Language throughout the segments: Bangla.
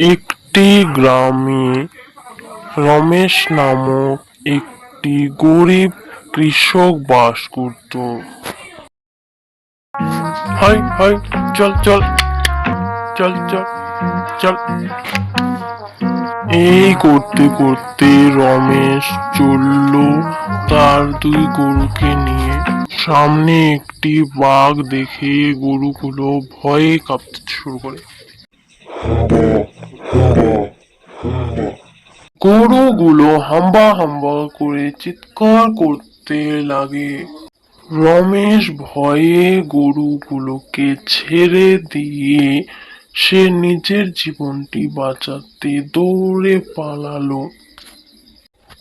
একটি গ্রামে রমেশ নামক একটি গরিব কৃষক বাস করত। হাই হাই, চল চল চল চল চল। এই করতে করতে রমেশ চলল তার দুই গরুকে নিয়ে। সামনে একটি বাঘ দেখে গরুগুলো ভয়ে কাঁপতে শুরু করে। গরুগুলো হাম্বা হাম্বা করে চিৎকার করতে লাগে। রমেশ ভয়ে গরুগুলোকে ছেড়ে দিয়ে সে নিজের জীবনটি বাঁচাতে দৌড়ে পালালো।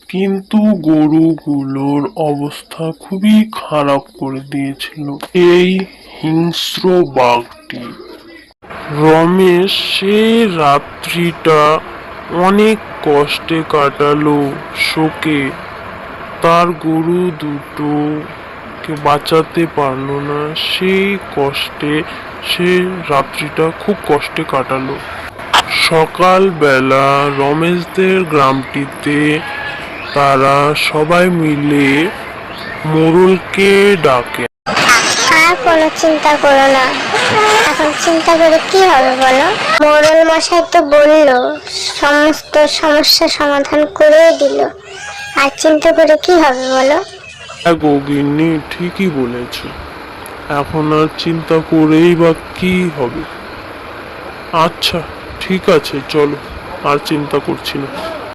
কিন্তু গরুগুলোর অবস্থা খুবই খারাপ করে দিয়েছিল। এই হিংস্র বাঘটি রমেশ সে রাত্রিটা অনেক কষ্টে কাটালো শোকে। তার গরু দুটোকে বাঁচাতে পারল না, সেই কষ্টে সে রাত্রিটা খুব কষ্টে কাটালো। সকালবেলা রমেশদের গ্রামটিতে তারা সবাই মিলে মোরলকে ডাকে। কোনো চিন্তা করো না। এখন চিন্তা করে কি হবে বলো? মোরল মশাই তো বলল, সমস্ত সমস্যা সমাধান করে দিল। আর চিন্তা করে কি হবে বলো? হ্যাঁ গো ঠিকই বলেছ। এখন আর চিন্তা করেই বা কি হবে? আচ্ছা ঠিক আছে, চলো, আর চিন্তা করছি না।